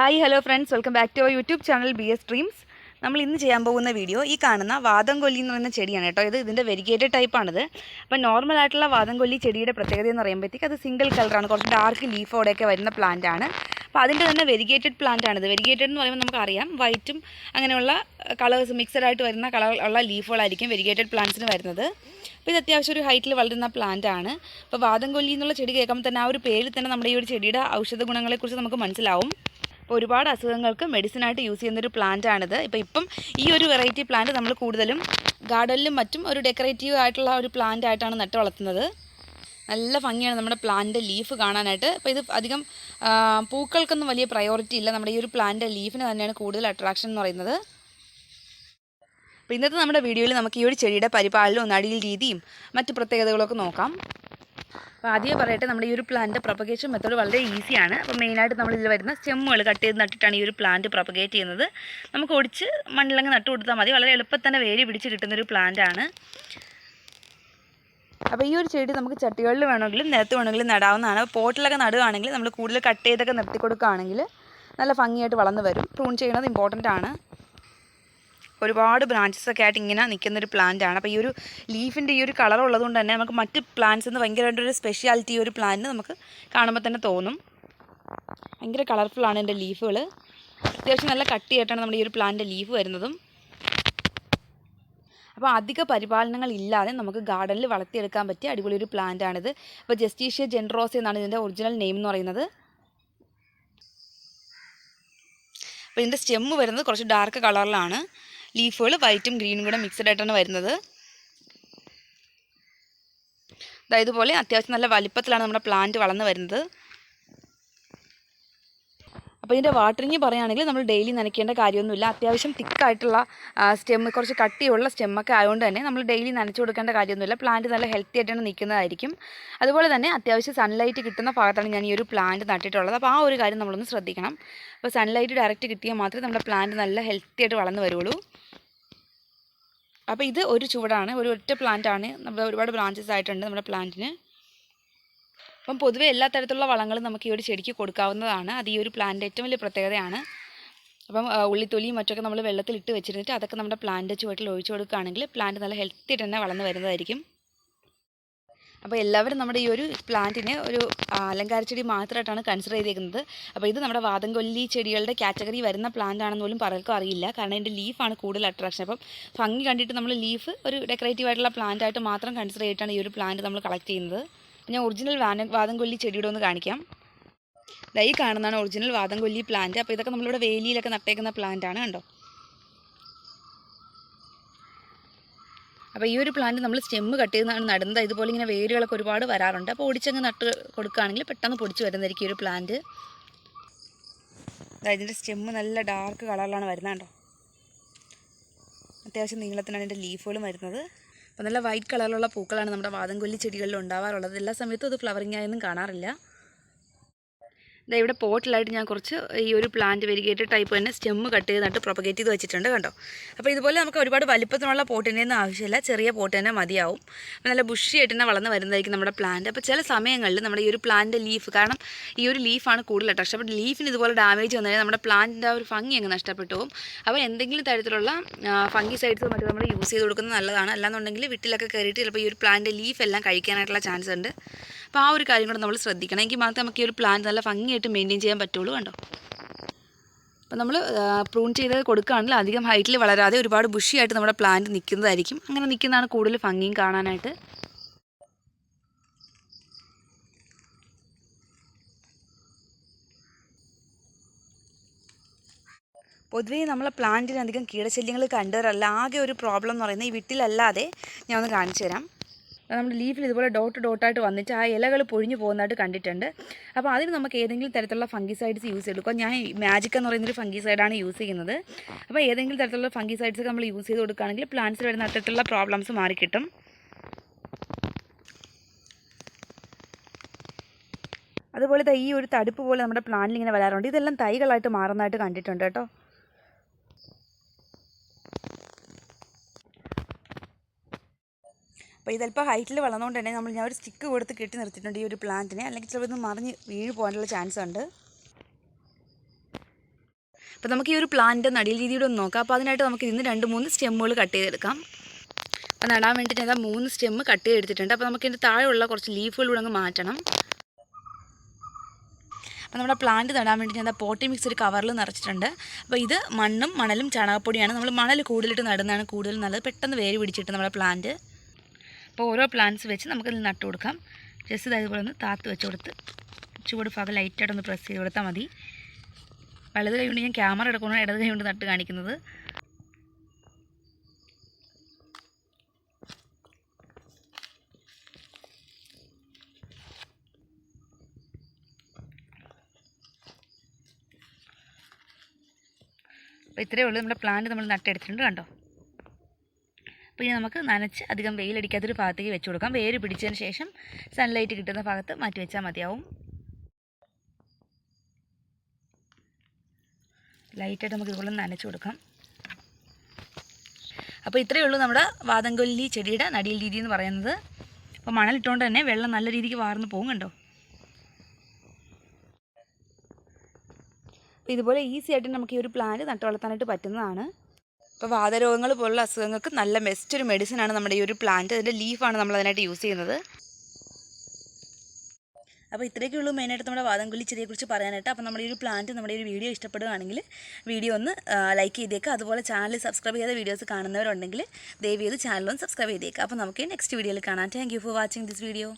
Hi hello friends welcome back to our YouTube channel B S dreams നമ്മൾ ഇന്ന് ചെയ്യാൻ പോകുന്ന വീഡിയോ ഈ കാണുന്ന വാദം കൊല്ലി എന്ന് പറയുന്ന ചെടിയാണ് കേട്ടോ. ഇത് ഇതിന്റെ വെരിഗേറ്റഡ് ടൈപ്പാണിത് അപ്പം നോർമൽ ആയിട്ടുള്ള വാദം കൊല്ലി ചെടിയുടെ പ്രത്യേകത എന്ന് പറയുമ്പോഴത്തേക്ക് അത് സിംഗിൾ കളറാണ് കുറച്ച് ഡാർക്ക് ലീഫോടെയൊക്കെ വരുന്ന പ്ലാന്റ് ആണ്. അപ്പോൾ അതിന്റെ തന്നെ വെരിഗേറ്റഡ് പ്ലാന്റ് ആണിത്. വെരിഗേറ്റഡ് എന്ന് പറയുമ്പോൾ നമുക്കറിയാം വൈറ്റും അങ്ങനെയുള്ള കളേഴ്സ് മിക്സഡ് ആയിട്ട് വരുന്ന കളർ ഉള്ള ലീഫുകളായിരിക്കും വെരിഗേറ്റഡ് പ്ലാന്റ്സിന് വരുന്നത്. അപ്പോൾ ഇത് അത്യാവശ്യം ഒരു ഹൈറ്റിൽ വളരുന്ന പ്ലാന്റ് ആണ്. അപ്പോൾ വാദം കൊല്ലി എന്നുള്ള ചെടി കേൾക്കുമ്പോൾ തന്നെ ആ ഒരു പേരിൽ തന്നെ നമ്മുടെ ഈ ഒരു ചെടിയുടെ ഔഷധ ഗുണങ്ങളെക്കുറിച്ച് നമുക്ക് മനസ്സിലാവും. അപ്പോൾ ഒരുപാട് അസുഖങ്ങൾക്ക് മെഡിസിനായിട്ട് യൂസ് ചെയ്യുന്നൊരു പ്ലാന്റ് ആണിത്. ഇപ്പം ഈ ഒരു വെറൈറ്റി പ്ലാന്റ് നമ്മൾ കൂടുതലും ഗാർഡനിലും മറ്റും ഒരു ഡെക്കറേറ്റീവ് ആയിട്ടുള്ള ഒരു പ്ലാന്റ് ആയിട്ടാണ് നട്ട് വളർത്തുന്നത്. നല്ല ഭംഗിയാണ് നമ്മുടെ പ്ലാന്റിന്റെ ലീഫ് കാണാനായിട്ട്. അപ്പോൾ ഇത് അധികം പൂക്കൾക്കൊന്നും വലിയ പ്രയോറിറ്റി ഇല്ല. നമ്മുടെ ഈ ഒരു പ്ലാന്റിന്റെ ലീഫിന് തന്നെയാണ് കൂടുതൽ അട്രാക്ഷൻ എന്ന് പറയുന്നത്. അപ്പോൾ ഇന്നത്തെ നമ്മുടെ വീഡിയോയിൽ നമുക്ക് ഈ ഒരു ചെടിയുടെ പരിപാലനവും നടിയിൽ രീതിയും മറ്റ് പ്രത്യേകതകളൊക്കെ നോക്കാം. അപ്പോൾ ആദ്യമേ പറയട്ടെ നമ്മുടെ ഈ ഒരു പ്ലാന്റ് പ്രൊപ്പഗേഷൻ മെത്തേഡ് വളരെ ഈസിയാണ് അപ്പോൾ മെയിനായിട്ട് നമ്മൾ ഇതിൽ വരുന്ന സ്റ്റെമ്മുകൾ കട്ട് ചെയ്ത് നട്ടിട്ടാണ് ഈ ഒരു പ്ലാന്റ് പ്രൊപ്പഗേറ്റ് ചെയ്യുന്നത്. നമുക്ക് ഒടിച്ച് മണ്ണിലങ്ങ് നട്ട് കൊടുത്താൽ മതി. വളരെ എളുപ്പത്തിൽ തന്നെ വേര് പിടിച്ച് കിട്ടുന്നൊരു ആണ്. അപ്പോൾ ഈ ഒരു ചെടി നമുക്ക് ചട്ടികളിൽ വേണമെങ്കിലും നിലത്ത് വേണമെങ്കിലും നടാവുന്നതാണ്. പോട്ടിലൊക്കെ നടുകയാണെങ്കിൽ നമ്മൾ കൂടുതൽ കട്ട് ചെയ്തൊക്കെ നിർത്തി കൊടുക്കുകയാണെങ്കിൽ നല്ല ഭംഗിയായിട്ട് വളർന്നു വരും. പ്രൂൺ ചെയ്യുന്നത് ഇമ്പോർട്ടന്റ് ആണ്. ഒരുപാട് ബ്രാഞ്ചസ് ഒക്കെ ആയിട്ട് ഇങ്ങനെ നിൽക്കുന്ന ഒരു പ്ലാന്റ് ആണ്. അപ്പോൾ ഈ ഒരു ലീഫിന്റെ ഈ ഒരു കളർ ഉള്ളതുകൊണ്ട് തന്നെ നമുക്ക് മറ്റ് പ്ലാന്റ്സ് നിന്ന് ഭയങ്കരമായിട്ടൊരു സ്പെഷ്യാലിറ്റി ഒരു പ്ലാന്റ് നമുക്ക് കാണുമ്പോൾ തന്നെ തോന്നും. ഭയങ്കര കളർഫുള്ളാണ് എന്റെ ലീഫുകൾ അത്യാവശ്യം നല്ല കട്ടിയായിട്ടാണ് നമ്മുടെ ഈ ഒരു പ്ലാന്റിന്റെ ലീഫ് വരുന്നതും. അപ്പോൾ അധിക പരിപാലനങ്ങൾ ഇല്ലാതെ നമുക്ക് ഗാർഡനിൽ വളർത്തിയെടുക്കാൻ പറ്റിയ അടിപൊളി ഒരു പ്ലാന്റ് ആണിത്. അപ്പോൾ ജസ്റ്റീഷ്യ ജെൻറോസ് എന്നാണ് ഇതിന്റെ ഒറിജിനൽ നെയിം എന്ന് പറയുന്നത്. അപ്പോൾ ഇതിന്റെ സ്റ്റെമ്മ് വരുന്നത് കുറച്ച് ഡാർക്ക് കളറിലാണ് ലീഫുകൾ വൈറ്റും ഗ്രീനും കൂടെ മിക്സഡ് ആയിട്ടാണ് വരുന്നത്. അതായത് പോലെ അത്യാവശ്യം നല്ല വലിപ്പത്തിലാണ് നമ്മുടെ പ്ലാന്റ് വളർന്നു വരുന്നത്. അപ്പോൾ ഇതിന്റെ വാട്ടറിങ് പറയുകയാണെങ്കിൽ നമ്മൾ ഡെയിലി നനയ്ക്കേണ്ട കാര്യമൊന്നുമില്ല. അത്യാവശ്യം തിക്കായിട്ടുള്ള സ്റ്റെമ്മ് കുറച്ച് കട്ടിയുള്ള സ്റ്റെമ്മൊക്കെ ആയതുകൊണ്ട് തന്നെ നമ്മൾ ഡെയിലി നനച്ചു കൊടുക്കേണ്ട കാര്യമൊന്നുമില്ല. പ്ലാന്റ് നല്ല ഹെൽത്തി ആയിട്ടാണ് നിൽക്കുന്നതായിരിക്കും. അതുപോലെ തന്നെ അത്യാവശ്യം സൺലൈറ്റ് കിട്ടുന്ന ഭാഗത്താണ് ഞാൻ ഈ ഒരു പ്ലാന്റ് നട്ടിട്ടുള്ളത്. അപ്പോൾ ആ ഒരു കാര്യം നമ്മളൊന്ന് ശ്രദ്ധിക്കണം. അപ്പോൾ സൺലൈറ്റ് ഡയറക്റ്റ് കിട്ടിയാൽ മാത്രമേ നമ്മുടെ പ്ലാന്റ് നല്ല ഹെൽത്തി ആയിട്ട് വളർന്നു വരുള്ളൂ. അപ്പോൾ ഇത് ഒരു ചുവടാണ് ഒരു ഒറ്റ പ്ലാന്റ് ആണ്. നമ്മുടെ ഒരുപാട് ബ്രാഞ്ചസ് ആയിട്ടുണ്ട് നമ്മുടെ പ്ലാന്റിന് അപ്പം പൊതുവെ എല്ലാ തരത്തിലുള്ള വളങ്ങളും നമുക്ക് ഈ ഒരു ചെടിക്ക് കൊടുക്കാവുന്നതാണ്. അത് ഈ ഒരു പ്ലാന്റ് ഏറ്റവും വലിയ പ്രത്യേകതയാണ്. അപ്പം ഉള്ളിത്തൊലിയും മറ്റൊക്കെ നമ്മൾ വെള്ളത്തിൽ ഇട്ട് വെച്ചിരുന്നിട്ട് അതൊക്കെ നമ്മുടെ പ്ലാന്റ് ചുവട്ടിൽ ഒഴിച്ചു കൊടുക്കുകയാണെങ്കിൽ പ്ലാന്റ് നല്ല ഹെൽത്തി തന്നെ വളർന്നു വരുന്നതായിരിക്കും. അപ്പോൾ എല്ലാവരും നമ്മുടെ ഈ ഒരു പ്ലാന്റിനെ ഒരു ആ, അലങ്കാര ചെടി മാത്രമായിട്ടാണ് കൺസിഡർ ചെയ്തേക്കുന്നത്. അപ്പോൾ ഇത് നമ്മുടെ വാദംകൊല്ലി ചെടികളുടെ കാറ്റഗറി വരുന്ന പ്ലാന്റ് ആണെന്ന് പോലും പലർക്കും അറിയില്ല. കാരണം ഇതിന്റെ ലീഫാണ് കൂടുതൽ അട്രാക്ഷൻ അപ്പം ഭംഗി കണ്ടിട്ട് നമ്മൾ ലീഫ് ഒരു ഡെക്കറേറ്റീവ് ആയിട്ടുള്ള പ്ലാന്റ് ആയിട്ട് മാത്രം കൺസിഡർ ചെയ്തിട്ടാണ് ഈ ഒരു പ്ലാന്റ് നമ്മൾ കളക്ട് ചെയ്യുന്നത്. ഞാൻ ഒറിജിനൽ വാദംകൊല്ലി ചെടിയുടെ ഒന്ന് കാണിക്കാം. ഇതായി കാണുന്നതാണ് ഒറിജിനൽ വാദംകൊല്ലി പ്ലാന്റ് അപ്പോൾ ഇതൊക്കെ നമ്മളിവിടെ വേലിയിലൊക്കെ നട്ടേക്കുന്ന പ്ലാന്റ് ആണ് കണ്ടോ? അപ്പോൾ ഈ ഒരു പ്ലാന്റ് നമ്മൾ സ്റ്റെമ്മ് കട്ട് ചെയ്ത് നടുന്നത്. ഇതുപോലെ ഇങ്ങനെ വേരുകളൊക്കെ ഒരുപാട് വരാറുണ്ട്. അപ്പോൾ ഒടിച്ചങ്ങ് നട്ട് കൊടുക്കുകയാണെങ്കിൽ പെട്ടെന്ന് പൊടിച്ച് വരുന്നതായിരിക്കും ഒരു പ്ലാന്റ് ഇതിന്റെ സ്റ്റെമ്മ് നല്ല ഡാർക്ക് കളറിലാണ് വരുന്നത് കണ്ടോ അത്യാവശ്യം നീളത്തിനാണ് ഇതിന്റെ ലീഫുകളും വരുന്നത്. അപ്പോൾ നല്ല വൈറ്റ് കളറിലുള്ള പൂക്കളാണ് നമ്മുടെ വാദംകൊല്ലി ചെടികളിൽ ഉണ്ടാവാറുള്ളത്. എല്ലാ സമയത്തും അത് ഫ്ലവറിങ് ആയൊന്നും കാണാറില്ല. ഇവിടെ പോട്ടിലായിട്ട് ഞാൻ കുറച്ച് ഈ ഒരു പ്ലാന്റ് വെരിഗേറ്റഡ് ടൈപ്പ് തന്നെ സ്റ്റെമ്മ് കട്ട് ചെയ്ത് നട്ട് പ്രൊപ്പഗേറ്റ് ചെയ്ത് വെച്ചിട്ടുണ്ട് കണ്ടോ? അപ്പോൾ ഇതുപോലെ നമുക്ക് ഒരുപാട് വലിപ്പത്തിനുള്ള പോട്ടിന്റെ ഒന്നും ആവശ്യമില്ല. ചെറിയ പോട്ട് തന്നെ മതിയാവും. നല്ല ബുഷിയായിട്ട് തന്നെ വളർന്ന് വരുന്നതായിരിക്കും നമ്മുടെ പ്ലാന്റ് അപ്പോൾ ചില സമയങ്ങളിൽ നമ്മുടെ ഈ ഒരു പ്ലാന്റ് ലീഫ് കാരണം ഈ ഒരു ലീഫാണ് കൂടുതൽ അട്രാക്ഷൻ അപ്പോൾ ലീഫിന് ഇതുപോലെ ഡാമേജ് വന്നു കഴിഞ്ഞാൽ നമ്മുടെ പ്ലാന്റിന്റെ ആ ഒരു ഭംഗി അങ്ങ് നഷ്ടപ്പെട്ടു പോകും. അപ്പോൾ എന്തെങ്കിലും തരത്തിലുള്ള ഫംഗി സൈഡ്സ് മറ്റു നമ്മൾ യൂസ് ചെയ്ത് കൊടുക്കുന്നത് നല്ലതാണ്. അല്ലാന്നുണ്ടെങ്കിൽ വീട്ടിലൊക്കെ കയറിയിട്ട് ചിലപ്പോൾ ഈ ഒരു പ്ലാന്റ് ലീഫ് എല്ലാം കഴിക്കാനായിട്ടുള്ള ചാൻസ് ഉണ്ട്. അപ്പോൾ ആ ഒരു കാര്യം കൂടെ നമ്മൾ ശ്രദ്ധിക്കണം. എങ്കിൽ മാത്രമേ നമുക്ക് ഈ ഒരു പ്ലാന്റ് നല്ല ഭംഗിയായിട്ട് മെയിന്റെയിൻ ചെയ്യാൻ പറ്റുള്ളൂ കണ്ടോ? അപ്പോൾ നമ്മൾ പ്രൂൺ ചെയ്ത് കൊടുക്കുകയാണെങ്കിൽ അധികം ഹൈറ്റിൽ വളരാതെ ഒരുപാട് ബുഷിയായിട്ട് നമ്മുടെ പ്ലാന്റ് നിൽക്കുന്നതായിരിക്കും അങ്ങനെ നിൽക്കുന്നതാണ് കൂടുതൽ ഭംഗിയും കാണാനായിട്ട്. പൊതുവേ നമ്മളെ പ്ലാന്റിന് അധികം കീടശല്യങ്ങൾ കണ്ടുവരല്ല. ആകെ ഒരു പ്രോബ്ലം എന്ന് പറയുന്നത് ഈ വീട്ടിലല്ലാതെ ഞാൻ ഒന്ന് കാണിച്ചു തരാം. നമ്മുടെ ലീഫിൽ ഇതുപോലെ ഡോട്ട് ഡോട്ടായിട്ട് വന്നിട്ട് ആ ഇലകൾ പൊഴിഞ്ഞു പോകുന്നതായിട്ട് കണ്ടിട്ടുണ്ട്. അപ്പോൾ അതിന് നമുക്ക് ഏതെങ്കിലും തരത്തിലുള്ള ഫംഗിസൈഡ്സ് യൂസ് ചെയ്തെടുക്കുക ഞാൻ മാജിക് എന്ന് പറയുന്നൊരു ഫംഗിസൈഡാണ് യൂസ് ചെയ്യുന്നത്. അപ്പോൾ ഏതെങ്കിലും തരത്തിലുള്ള ഫംഗിസൈഡ്സ് നമ്മൾ യൂസ് ചെയ്ത് കൊടുക്കുകയാണെങ്കിൽ പ്ലാന്റ്സിൽ വരുന്ന അത്തരത്തിലുള്ള പ്രോബ്ലംസ് മാറിക്കിട്ടും അതുപോലെ ഈ ഒരു തടുപ്പ് പോലെ നമ്മുടെ പ്ലാന്റിൽ ഇങ്ങനെ വരാറുണ്ട്. ഇതെല്ലാം തൈകളായിട്ട് മാറുന്നതായിട്ട് കണ്ടിട്ടുണ്ട് കേട്ടോ. അപ്പോൾ ഇതിപ്പോൾ ഹൈറ്റിൽ വളർന്നുകൊണ്ട് തന്നെ നമ്മൾ ഞാൻ ഒരു സ്റ്റിക്ക് കൊടുത്ത് കെട്ടി നിർത്തിയിട്ടുണ്ട് ഈ ഒരു പ്ലാന്റിനെ. അല്ലെങ്കിൽ ചിലപ്പോൾ ഇത് മറിഞ്ഞ് വീണ് പോകാനുള്ള ചാൻസ് ഉണ്ട്. അപ്പോൾ നമുക്ക് ഈ ഒരു പ്ലാന്റ് നടിയിൽ രീതിയിലൂടെ ഒന്ന് നോക്കാം. അപ്പോൾ അതിനായിട്ട് നമുക്ക് ഇതിന് രണ്ട് മൂന്ന് സ്റ്റെമ്മുകൾ കട്ട് ചെയ്തെടുക്കാം. അപ്പോൾ നടാൻ വേണ്ടിയിട്ട് ഞാൻ മൂന്ന് സ്റ്റെമ്മ് കട്ട് ചെയ്തെടുത്തിട്ടുണ്ട്. അപ്പോൾ നമുക്ക് ഇതിന്റെ താഴെയുള്ള കുറച്ച് ലീഫുകളൂടെ അങ്ങ് മാറ്റണം. അപ്പോൾ നമ്മുടെ പ്ലാന്റ് നടാൻ വേണ്ടി ഞാൻ പോട്ടി മിക്സ് ഒരു കവറിൽ നിറച്ചിട്ടുണ്ട്. അപ്പോൾ ഇത് മണ്ണും മണലും ചാണകപ്പൊടിയാണ്. നമ്മൾ മണൽ കൂടുതലിട്ട് നടുന്നതാണ് കൂടുതൽ നല്ലത്. പെട്ടെന്ന് വേര് പിടിച്ചിട്ട് നമ്മുടെ പ്ലാന്റ് അപ്പോൾ ഓരോ പ്ലാന്റ്സ് വെച്ച് നമുക്കിത് നട്ടു കൊടുക്കാം. ജസ്റ്റ് ഇതേപോലെ ഒന്ന് താത്ത് വെച്ച് കൊടുത്ത് ചൂട് ഭാഗം ലൈറ്റായിട്ട് ഒന്ന് പ്രസ് ചെയ്ത് കൊടുത്താൽ മതി. വലത് കൈ കൊണ്ട് ഞാൻ ക്യാമറ എടുക്കണം ഇടത് കൈ കൊണ്ട് നട്ട് കാണിക്കുന്നത്. അപ്പോൾ ഇത്രയേ ഉള്ളൂ. നമ്മുടെ പ്ലാന്റ് നമ്മൾ നട്ടെടുത്തിട്ടുണ്ട് കണ്ടോ? അപ്പോൾ ഇനി നമുക്ക് നനച്ച് അധികം വെയിലടിക്കാത്തൊരു ഭാഗത്തേക്ക് വെച്ച് കൊടുക്കാം. വേര് പിടിച്ചതിന് ശേഷം സൺലൈറ്റ് കിട്ടുന്ന ഭാഗത്ത് മാറ്റി വെച്ചാൽ മതിയാവും. ലൈറ്റായിട്ട് നമുക്ക് ഇതുപോലെ നനച്ച് കൊടുക്കാം. അപ്പോൾ ഇത്രയേ ഉള്ളൂ നമ്മുടെ വാദംകൊല്ലി ചെടിയുടെ നടിയിൽ രീതി എന്ന് പറയുന്നത്. അപ്പോൾ മണലിട്ടുകൊണ്ട് തന്നെ വെള്ളം നല്ല രീതിക്ക് വാർന്ന് പോകും കണ്ടോ? അപ്പോൾ ഇതുപോലെ ഈസി ആയിട്ട് നമുക്ക് ഈ ഒരു പ്ലാന്റ് നട്ടു വളർത്താനായിട്ട് പറ്റുന്നതാണ്. ഇപ്പോൾ വാതരോഗങ്ങൾ പോലുള്ള അസുഖങ്ങൾക്ക് നല്ല ബെസ്റ്റ് ഒരു മെഡിസിനാണ് നമ്മുടെ ഈ ഒരു പ്ലാന്റ് അതിന്റെ ലീഫാണ് നമ്മൾ അതിനായിട്ട് യൂസ് ചെയ്യുന്നത്. അപ്പോൾ ഇത്രയൊക്കെ ഉള്ളൂ മെയിനായിട്ട് നമ്മുടെ വാദംകൊല്ലി ചെടിയെക്കുറിച്ച് പറയാനായിട്ട്. അപ്പോൾ നമ്മുടെ ഈ ഒരു പ്ലാന്റ് നമ്മുടെ ഒരു വീഡിയോ ഇഷ്ടപ്പെടുകയാണെങ്കിൽ വീഡിയോ ഒന്ന് ലൈക്ക് ചെയ്തേക്കുക അതുപോലെ ചാനൽ സബ്സ്ക്രൈബ് ചെയ്ത വീഡിയോസ് കാണുന്നവരുണ്ടെങ്കിൽ ദയവ് ചെയ്ത് ചാനലൊന്ന് സബ്സ്ക്രൈബ് ചെയ്തേക്കുക അപ്പോൾ നമുക്ക് നെക്സ്റ്റ് വീഡിയോയിൽ കാണാം. Thank for watching this video